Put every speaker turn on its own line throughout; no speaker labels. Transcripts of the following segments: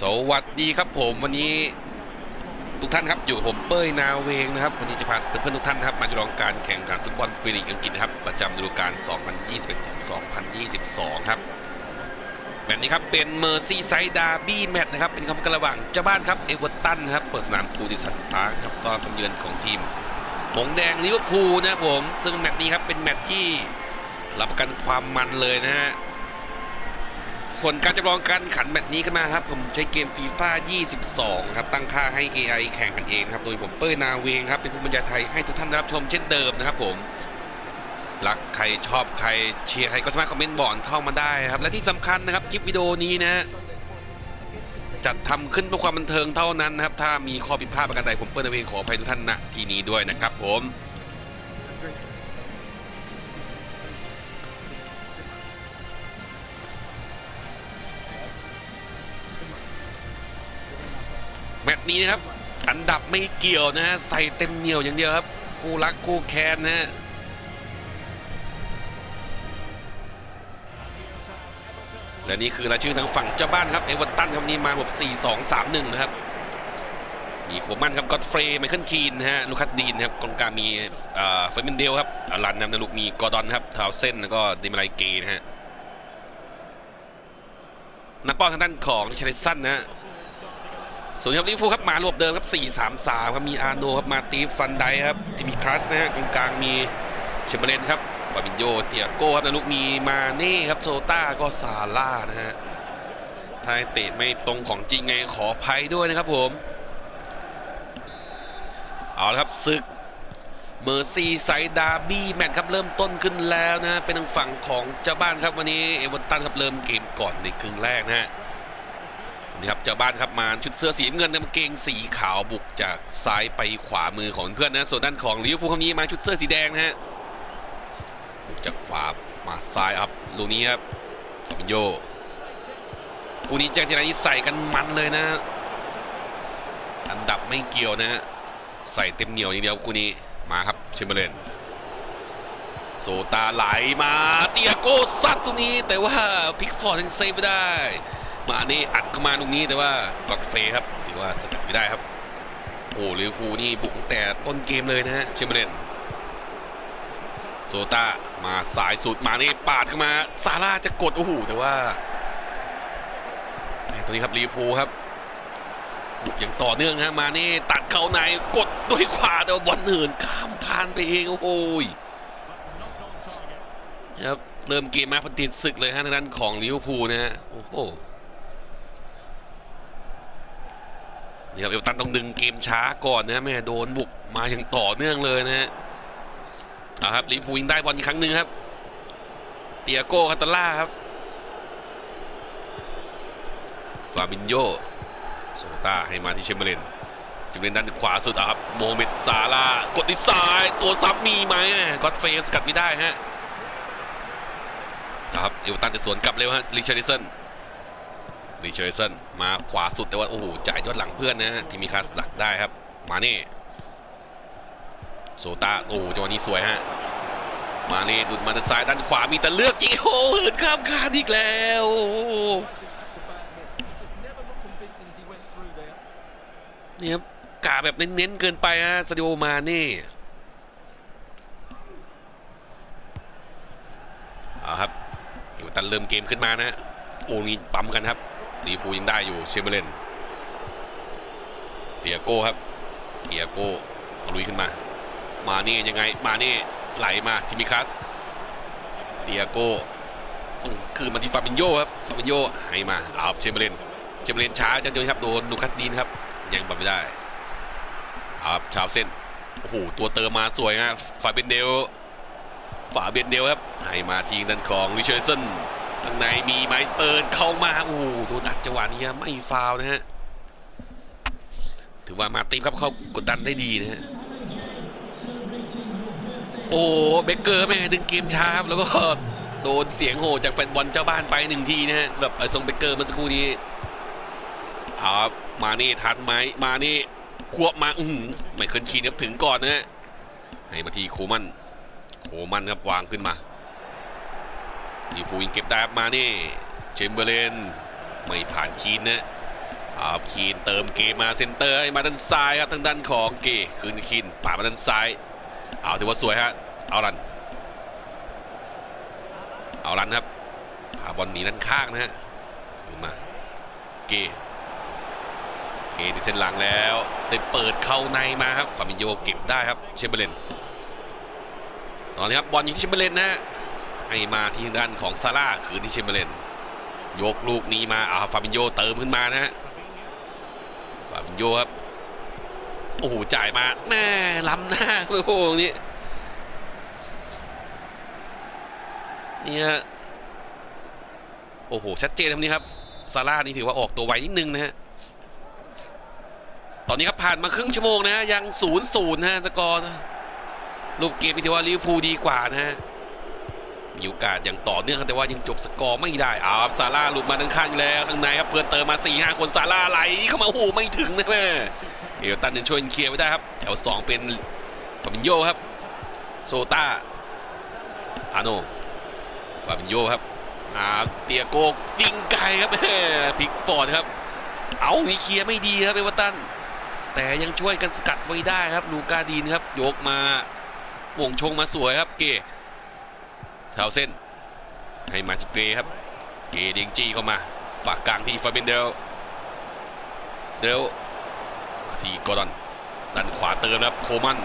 สวัสดีครับผมวันนี้ทุกท่านครับอยู่กับผมเป้ยนาเวงนะครับวันนี้จะพาเพื่อนๆทุกท่านครับมาดูลองการแข่งขันฟุตบอลฟรีลีกอังกฤษครับประจำฤดูกาล 2021-2022 ครับแมตช์นี้ครับเป็นเมอร์ซี่ไซด์ดาร์บี้แมตช์นะครับเป็นคำกระหว่างเจ้าบ้านครับเอเวอร์ตันครับเปิดสนามทูดิสันพาร์คครับตอนรับเยือนของทีมหงแดงลิเวอร์พูลนะครับผมซึ่งแมตช์นี้ครับเป็นแมตช์ที่รับประกันความมันเลยนะฮะ ส่วนการจำลองการขันแบบนี้ขึ้นมาครับ ผมใช้เกมฟีฟ่า22 ครับ ตั้งค่าให้ AI แข่งกันเองครับ โดยผมเปิ้ลนาเวงครับ เป็นผู้บรรยายไทยให้ทุกท่านได้รับชมเช่นเดิมนะครับผมรักใครชอบใครเชียร์ใครก็สามารถคอมเมนต์บอกเข้ามาได้ครับ และที่สำคัญนะครับคลิปวิดีโอนี้นะจัดทำขึ้นเพื่อความบันเทิงเท่านั้นนะครับ ถ้ามีข้อผิดพลาดประการใดผมเปิ้ลนาเวงขออภัยทุกท่านณที่นี้ด้วยนะครับผม แมตช์นี้นะครับ อันดับไม่เกี่ยวนะฮะใส่เต็มเหนียวอย่างเดียวครับคู่รักคู่แค้นนะฮะและนี่คือรายชื่อทางฝั่งเจ้าบ้านครับเอเวอร์ตันครับนนี้มาแบบ4 2 3 1 นะครับมีโคมันครับก็อตเฟรย์ไมเคิลคีนนะฮะลูคัสดีนนะครับกองกลางมีเอ่อเฟรมินเดลครับอารันนะครับนะลูกมีกอร์ดอนครับทาวเซนแล้วก็เดมิไลเกนะฮะนักบอลทางด้านของเชลสันนะฮะ ส่วนครับลิเวอร์พูลครับมารวบเดิมครับ 4-3-3ครับมีอาร์โนครับมาตีฟฟันไดครับที่มีคลาสนะฮะกลางมีเชมเบอร์เลนครับฟาบินโยเตียโก้ครับนะลูกมีมาเน่ครับโซต้าก็ซาร่านะฮะถ้าเตะไม่ตรงของจริงไงขออภัยด้วยนะครับผมเอาละครับศึกเมอร์ซีไซดาบี้แมตช์ครับเริ่มต้นขึ้นแล้วนะฮะเป็นทางฝั่งของเจ้าบ้านครับวันนี้เอเวอร์ตันครับเริ่มเกมก่อนในครึ่งแรกนะฮะ นี่ครับเจ้าบ้านครับมาชุดเสื้อสีเงินกางเกงสีขาวบุกจากซ้ายไปขวามือของเพื่อนนะส่วนด้านของลิเวอร์พูลคนนี้มาชุดเสื้อสีแดงนะฮะบุกจากขวามาซ้ายครับลูกนี้ครับฟาบิโยกูนี้แจ้งทีไรนี่ใส่กันมันเลยนะ อันดับไม่เกี่ยวนะฮะใส่เต็มเหนียวอย่างเดียวกูนี้มาครับเชมเบอร์เลนโซตาไหลมาเตียโก้ซัดตรงนี้แต่ว่าพิกฟอร์ดยังเซฟไม่ได้ มานี่อัดเข้ามาตรงนี้แต่ว่ากอดเฟครับถือว่าสกัดไม่ได้ครับโอ้ลิเวอร์พูลนี่บุกแต่ต้นเกมเลยนะฮะเชมเบรนโซตามาสายสุดมานี่ปาดเข้ามาซาร่าจะกดโอ้โหแต่ว่าตัวนี้ครับลิเวอร์พูลครับบุกอย่างต่อเนื่องนะมานี่ตัดเข้าในกดด้วยขวาแต่ว่าบอลเหินข้ามคานไปเองโอ้โหครับเริ่มเกมมาพันติดศึกเลยฮะทางด้านของลิเวอร์พูลนะฮะโอ้โห นี่ครับเอลตันต้องดึงเกมช้าก่อนนะแม่โดนบุกมาอย่างต่อเนื่องเลยนะฮะเอาครับลิเวอร์พูยิงได้บอลอีกครั้งหนึ่งครับ เตียโก้คาตาล่าครับฟาบินโยโซต้าให้มาที่เชมเบอร์เลนเชมเบอร์เลนด้านขวาสุดอะครับโมเมดซาลากดที่ซ้ายตัวซ้ำมีไหมก็อดเฟสกัดไม่ได้ฮะเอาครับเอลตันจะสวนกลับเร็วฮะลิชาริสัน รีเชอร์สันมาขวาสุดแต่ว่าโอ้โหจ่ายยอดหลังเพื่อนนะฮะที่มีคาสดักได้ครับ มาเน่โซตาโอ้โหจังหวะนี้สวยฮะ มาเน่ดุดมาด้านซ้ายด้านขวามีแต่เลือกยิงโอ้โหเหินข้ามคานอีกแล้วนี่ครับกาแบบเน้นๆเกินไปฮะสตูดิโอมาเน่เอาครับอยู่ตันเริ่มเกมขึ้นมานะฮะโอ้มีปั๊มกันครับ ลีฟูยังได้อยู่เชมเบอร์เลนเตียโก้ครับเตียโก้ลุยขึ้นมา มาเนี่ยังไง มาเนี่ไหลมาทิมิคัสเตียโก้ต้องคืนมาที่ฟาบินโยครับฟาบินโยให้มาเอาเชมเบอร์เลนเชมเบอร์เลนช้าจังเลยครับโดนลูคัสดีนครับ ยังบัไม่ได้เอาครับชาวเส้นโอ้โหตัวเติมมาสวยนะฟาเบนเดลฝาเบนเดลครับให้มาทีด้านของริเชอร์สัน ข้างในมีไหมเปิดเข้ามาโอ้โหโดนอัดจังหวะนี้ไม่ฟาวนะฮะถือว่ามาติมครับเขากดดันได้ดีนะฮะโอ้เบเกอร์แม่ดึงเกมช้าครับแล้วก็โดนเสียงโห่จากแฟนบอลเจ้าบ้านไปหนึ่งทีนะฮะแบบไอ้ทรงเบเกอร์เมื่อสักครู่นี้เอาครับมานี่ทันไหมมานี่ควบมาอือหือไม่เคยคีนครับถึงก่อนนะฮะให้มาทีโคมันโคมันครับวางขึ้นมา ลิเวอร์พูลยิงเก็บได้มานี่เชมเบอร์เลนไม่ผ่านคีนนะเอาคีนเติมเกมมาเซนเตอร์ให้มาด้านซ้ายครับทางด้านของเกคืนคีนป่ามาด้านซ้าย เอาถือว่าสวยฮะเอารัน เอารันครับพาบอลหนีด้านข้างนะฮะขึ้นมาเกเกที่เส้นหลังแล้วได้เปิดเข้าในมาครับฟามิโยเก็บได้ครับเชมเบอร์เลนตอนนี้ครับบอลอยู่ที่เชมเบอร์เลนนะฮะ ให้มาที่ด้านของซาร่าคืนที่เชมเบเลนยกลูกนี้มาอ่าฟาบินโยเติมขึ้นมานะฮะฟาบินโยครับโอ้โหจ่ายมาแม่ล้ำหน้าโอ้โหนี่นี่ฮะโอ้โหชัดเจนครับนี่ครับซาร่านี่ถือว่าออกตัวไวนิดนึงนะฮะตอนนี้ครับผ่านมาครึ่งชั่วโมงนะยังศูนย์ศูนย์นะสกอร์รูปเกมนี่ถือว่าลิเวอร์พูลดีกว่านะฮะ มีโอกาสอย่างต่อเนื่องครับแต่ว่ายังจบสกอร์ไม่ได้เอาครับซาร่าหลุดมาด้านข้างแล้วข้างในครับเพื่อนเติมมา4ี่ห้าคนซาร่าไหลเข้ามาโอ้โหไม่ถึงนะแม่เอลตันยังช่วยเคลียร์ไว้ได้ครับแถว2เป็นฟาบินโยครับ โซตาอาโนฟาบินโยครับอาเตียโกยิงไกลครับแม่พิกฟอร์ดครับ เอามีเคลียร์ไม่ดีครับเอเวอร์ตันแต่ยังช่วยกันสกัดไว้ได้ครับลูกาดีนครับยกมาวงชงมาสวยครับเก๋ เท้าเส้น ให้มาที่เกรครับ เกเดียงจี้เข้ามาฝากกลางที่ฟาเบนเดลเดลที่กอดอนด้านขวาเติมครับโคมัน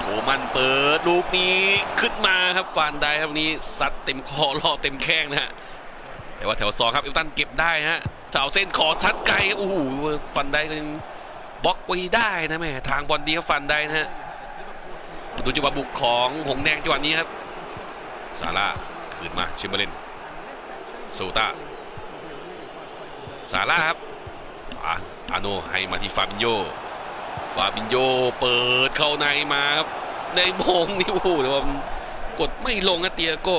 โคมันเปิดลูกนี้ขึ้นมาครับฟานได้ครับนี้ซัดเต็มคอรอเต็มแข้งนะฮะแต่ว่าแถวสองครับเอลตันเก็บได้ฮะเท้าเส้นขอซัดไกลโอ้โหฟันได้ก็ยังบล็อกไว้ได้นะแม่ทางบอลดีครับฟันได้นะฮะดูจังหวะบุกของหงแดงจังหวะนี้ครับ ซาร่าคืนมาชิมเบอร์เลนโซตาซาร่าครับอาอาโนให้มาที่ฟาบินโยฟาบินโยเปิดเข้าในมาครับในมงนี่โอ้โหแต่ว่ามันกดไม่ลงนะเตียโก้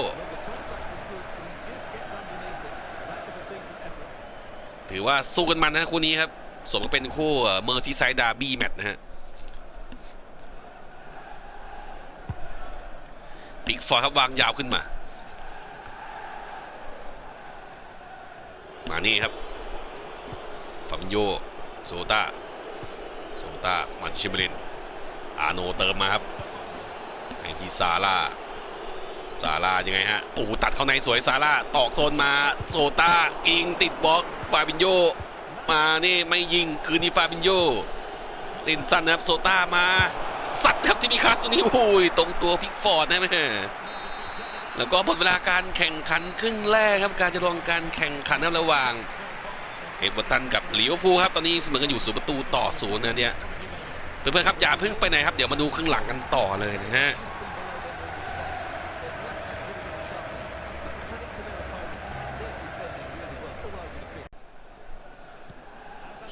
ถือว่าสู้กันมันนะคู่นี้ครับ สมกับเป็นคู่เมอร์ซีไซด์ดาร์บี้แมตช์นะฮะ ปิกฟอร์ครับวางยาวขึ้นมา มานี่ครับฟาบินโยโซตาโซตามาที่ชิเบริน อาโนเติมมาครับให้ที่ซาร่าซาร่ายังไงฮะ โอ้ตัดเข้าในสวยซาร่าตอกโซนมาโซตากิงติดบล็อกฟาบินโยมานี่ไม่ยิงคืนนี้ฟาบินโยเล่นสั้นนะครับโซตามา สัตว์ครับที่มีคาสุนี้โอ้ยตรงตัวพิกฟอร์ดนะแม่แล้วก็หมดเวลาการแข่งขันครึ่งแรกครับการจะลองการแข่งขันระหว่างเอเวอร์ตันกับลิเวอร์พูลครับตอนนี้เสมอกันอยู่ศูนย์ประตูต่อศูนย์นะเนี่ยเพื่อนๆครับอย่าเพิ่งไปไหนครับเดี๋ยวมาดูครึ่งหลังกันต่อเลยนะฮะ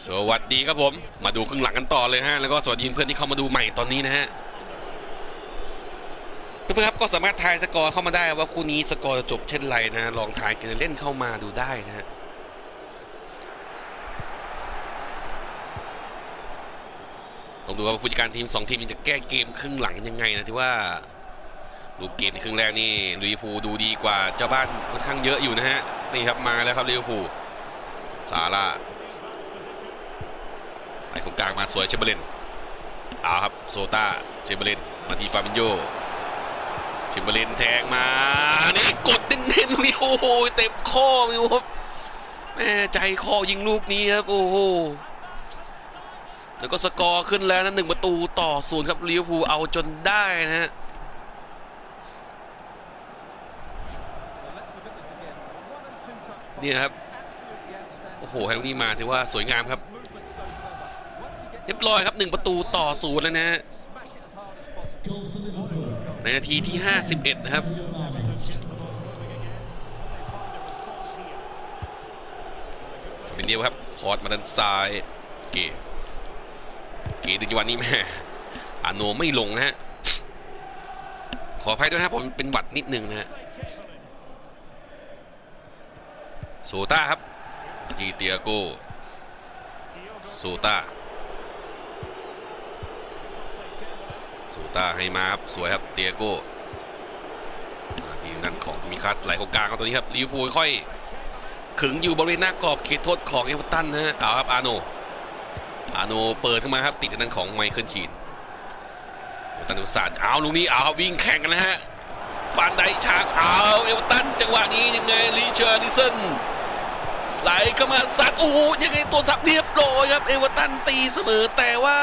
สวัสดีครับผม มาดูครึ่งหลังกันต่อเลยฮะ แล้วก็สวัสดีเพื่อนที่เข้ามาดูใหม่ตอนนี้นะฮะ เพื่อนๆครับก็สามารถทายสกอร์เข้ามาได้ว่าคู่นี้สกอร์จะจบเช่นไรนะ ลองทายกันเล่นเข้ามาดูได้นะฮะต้องดูว่าผู้จัดการทีม 2 ทีมจะแก้เกมครึ่งหลังยังไงนะที่ว่ารูปเกมในครึ่งแรกนี่ลิเวอร์พูลดูดีกว่าเจ้าบ้านค่อนข้างเยอะอยู่นะฮะนี่ครับมาแล้วครับลิเวอร์พูลซาร่า กลางมาสวยเชมเบอร์เลนเอาครับโซตาเชมเบอร์เลนมาทีฟาบินโยเชมเบอร์เลนแทงมานี่กดเน้นๆนี่โอ้โหเต็มข้อเลยครับแม่ใจคอยิงลูกนี้ครับโอ้โหแล้วก็สกอร์ขึ้นแล้วนะหนึ่งประตูต่อศูนย์ครับลิเวอร์พูลเอาจนได้นะฮะนี่นะครับ โอ้โหแฮร์รี่มาถือว่าสวยงามครับ รียบร้อยครับหนึ่งประตูต่อศูนย์แล้วนะฮะในนาทีที่ 51 นะครับ เป็นเดียวครับพอร์ตมาด้านซ้าย เก๋เกดึงจังหวะนี้แม่อาโนไม่ลงนะฮะ ขออภัยด้วยนะครับผมเป็นหวัดนิดนึงนะฮะโซต้าครับทีเตียโกโซต้า โซต้าให้มาครับสวยครับเตียโก้ทีนั่นของมีคาสไหลของกลางครับตัวนี้ครับลิเวอร์พูลค่อยขึงอยู่บริเวณหน้ากรอบเขตโทษของเอเวอร์ตันนะฮะเอาครับอาโนอาโนเปิดขึ้นมาครับติดทางด้นของไมเคิลคีนตันอุตสาห์เอาลูกนี้เอาวิ่งแข่งกันนะฮะปานไดฉากเอาเอเวอร์ตันจังหวะนี้ยังไงลิเชอร์ดิสันไหลเข้ามาซัดโอ้โหยังไงตัวสับเรียบร้อยครับเอเวอร์ตันตีเสมอแต่ว่า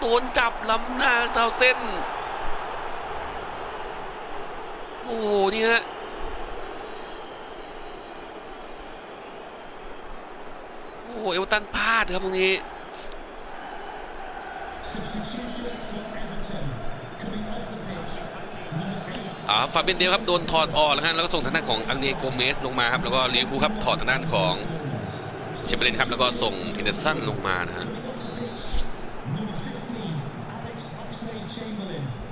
โดนจับล้ำหน้าเท้าเส้น โอ้โหนี่ฮะโอ้โหเอวตันพลาดครับตรงนี้อ่าฟาเบนเดลครับโดนถอดออกแล้วฮะแล้วก็ส่งทางด้านของอังเนโกเมสลงมาครับแล้วก็ลิวคูครับถอดทางด้านของเชมเบรนครับแล้วก็ส่งเฮนเดอร์สันลงมานะฮะ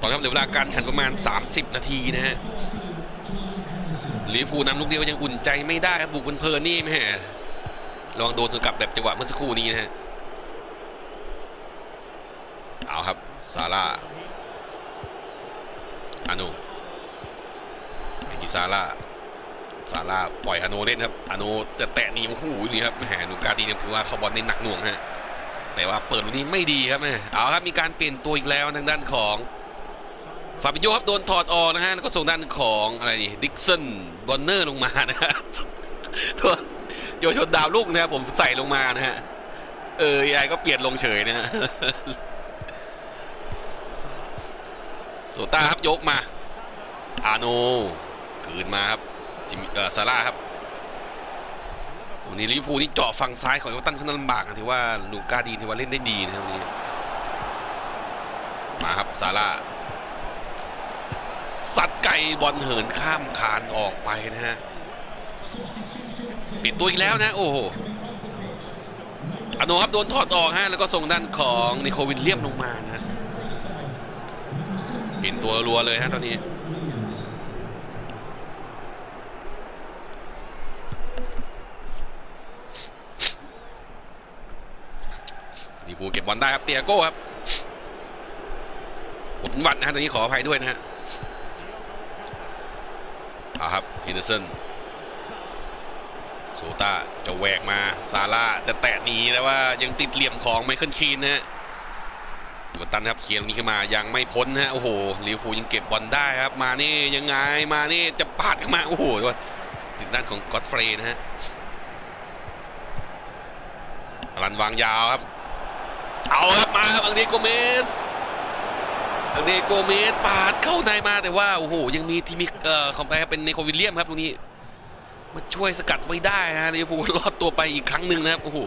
ตอนนี้ครับเหลือเวลาการแข่งประมาณ 30 นาทีนะฮะลิเวอร์พูนำลูกเดียวยังอุ่นใจไม่ได้ครับบุกเพลินนี่แม่ลองโดนสกัดแบบจังหวะเมื่อสักครู่นี้นะฮะเอาครับซาร่าอานูไอกิซาร่าซาร่าปล่อยอาโนเล่นครับอาโนจะแตะนี่โอ้โหนี่ครับแหมลูกาดีเนี่ยถือว่าเขาบอลในหนักหน่วงฮะแต่ว่าเปิดลูกนี้ไม่ดีครับแม่เอาครับมีการเปลี่ยนตัวอีกแล้วทางด้านของ ฟาบิโยครับโดนถอดออกนะฮะแล้วก็ส่งด้านของอะไรนี่ดิกสันบอนเนอร์ลงมานะฮะตัวโยชนดาวลูกนะครับผมใส่ลงมานะฮะเออยายก็เปลี่ยนลงเฉยนะฮะโซต้าครับยกมา อาโนคืนมาครับจิมเออซาร่าครับวันนี้ลิเวอร์พูลนี่เจาะฝั่งซ้ายของเอเวอร์ตันค่อนข้างลำบากนะถือว่าลูก้าดีถือว่าเล่นได้ดีนะครับวันนี้มาครับซาร่า ซัดไกลบอลเหินข้ามคานออกไปนะฮะปิดตัวอีกแล้วนะโอ้โหอาโนครับโดนถอดออกฮะแล้วก็ส่งด้านของนิโควินเลียมลงมานะฮะปิดตัวรัวเลยฮะตอนนี้ลิฟูเก็บบอลได้ครับเตียโก้ครับผมหวัดนะฮะตอนนี้ขออภัยด้วยนะฮะ เอาครับฮินเดอร์สันโซต้าจะแหวกมาซาร่าจะแตะหนีแต่ว่ายังติดเหลี่ยมของไมเคิลคีนนะฮะดูตันครับเคลียร์ตรงนี้ขึ้นมายังไม่พ้นนะฮะโอ้โหลิวพูยังเก็บบอลได้ครับ มานี่ยังไงมานี่จะปาดเข้ามาโอ้โหถึงด้านของก็อตเฟรนะฮะรันวางยาวครับ เอาครับมาครับอังเดโกเมส อังเดโกเมสปาดเข้าในมาแต่ว่าโอ้โหยังมีทีมเอ่อของไปครับเป็นเนโควิลเลียมครับตรงนี้มาช่วยสกัดไว้ได้ฮะลิเวอร์พูลรอดตัวไปอีกครั้งหนึ่งนะครับโอ้โห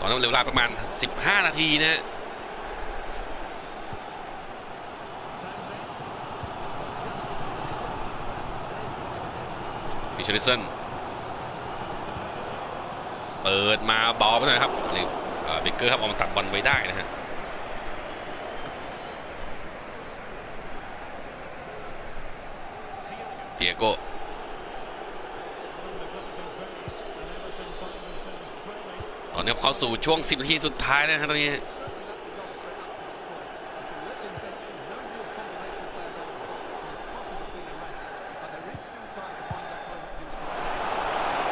ตอนนั้นเหลือเวลาประมาณ 15 นาทีนะฮะมิชลิสัน เปิดมาบอลไปหน่อยครับนี่เอ่อเบเกอร์ครับเอามาตัดบอลไว้ได้นะฮะเตียโก้ตอนนี้เข้าสู่ช่วง 10 นาทีสุดท้ายแล้วนะครับตอนนี้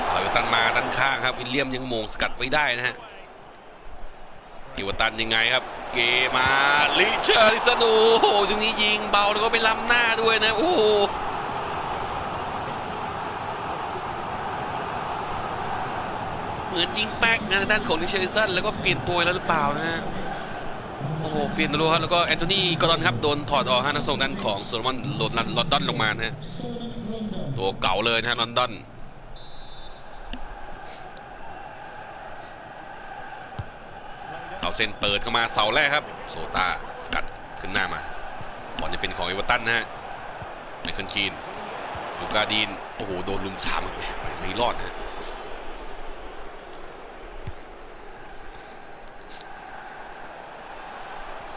เอาอยู่ตันมาด้านข้างครับ วิลเลียมยังโมงสกัดไว้ได้นะฮะอิวตันยังไงครับ เกมาลิเชอร์ลิสนูโอ้โหตรงนี้ยิงเบาแล้วก็ไปล้ำหน้าด้วยนะ โอ้โหเหมือนยิงแป๊กนะด้านของลิเชอร์สันแล้วก็เปลี่ยนตัวแล้วหรือเปล่านะฮะโอ้โห เปลี่ยนตัวครับ แล้วก็แอนโทนีกอร์ดอนครับ โดนถอดออกฮะนักส่งด้านของโซโลมอนลนลอนดอนลงมานะฮะตัวเก่าเลยนะฮะลอนดอน เอาเส้นเปิดเข้ามาเสาแรกครับ โซตาสกัดขึ้นหน้ามาบอลจะเป็นของเอเวอร์ตันนะฮะไมเคิลคีนลูกาดีนโอ้โหโดนลุมสามไปไม่รอดนะฮะ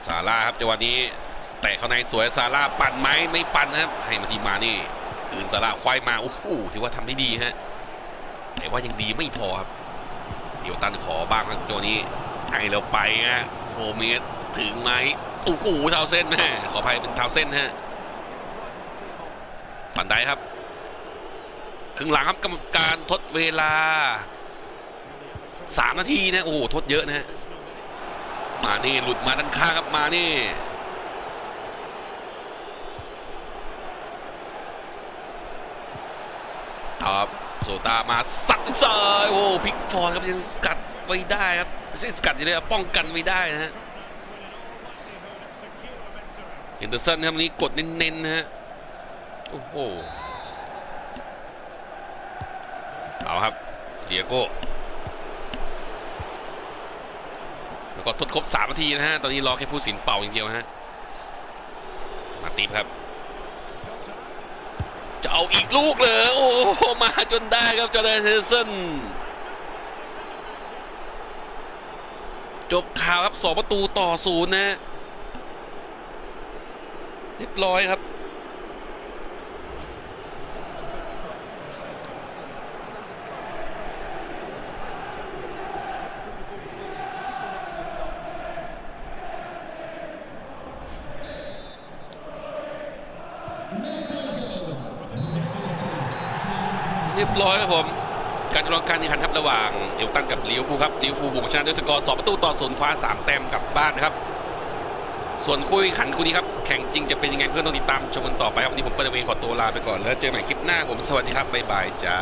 ซาร่าครับจังหวะนี้แตะเข้าในสวยซาร่าปั่นไหมไม่ปั่นนะครับ ให้มาทีมานี่คืนซาร่าควายมาโอ้โหถือว่าทำได้ดีฮะแต่ว่ายังดีไม่พอครับเดี๋ยวตันขอบ้างครับตัวนี้ ให้เราไปฮะโอเมสถึงไหมโอ้โหเท้าเส้นแม่ขออภัยเป็นเท้าเส้นฮะฝันได้ครับครึ่งหลังครับกรรมการทดเวลาสามนาทีนะโอ้โหทดเยอะนะฮะมานี่หลุดมาด้านข้างครับมานี่ครับโซตามาสัดซ้ายโอ้พิกฟอร์ดครับยังสกัดไว้ได้ครับ ไม่ใช่สกัดอย่เดียวป้องกันไว้ได้นะฮะเอนเดอร์สันครับนี้กดเน้นๆนะฮะโอ้โหเอาครับเดียโก้แล้วก็ทดครบ3นาทีนะฮะตอนนี้รอแค่ผู้สินเป่าอย่างเดียวฮะมาตีบครับ จะเอาอีกลูกเลยโอ้โหมาจนได้ครับจอร์แดนเฮนเซน จบข่าวครับสองประตูต่อศูนย์นะฮะเรียบร้อยครับ เรียบร้อยครับผม การจำลองการแข่งขันครับระหว่างเอลตันกับลิเวอร์พูลครับลิเวอร์พูลบุกชนะด้วยสกอร์สองประตูต่อศูนย์ฟ้า3แต้มกลับบ้านนะครับ ส่วนคู่แข่งขันคู่นี้ครับแข่งจริงจะเป็นยังไงเพื่อนต้องติดตามชมกันต่อไปครับวันนี้ผมเปิดเวงขอตัวลาไปก่อนแล้วเจอกันใหม่คลิปหน้าผมสวัสดีครับบ๊ายบายจ้า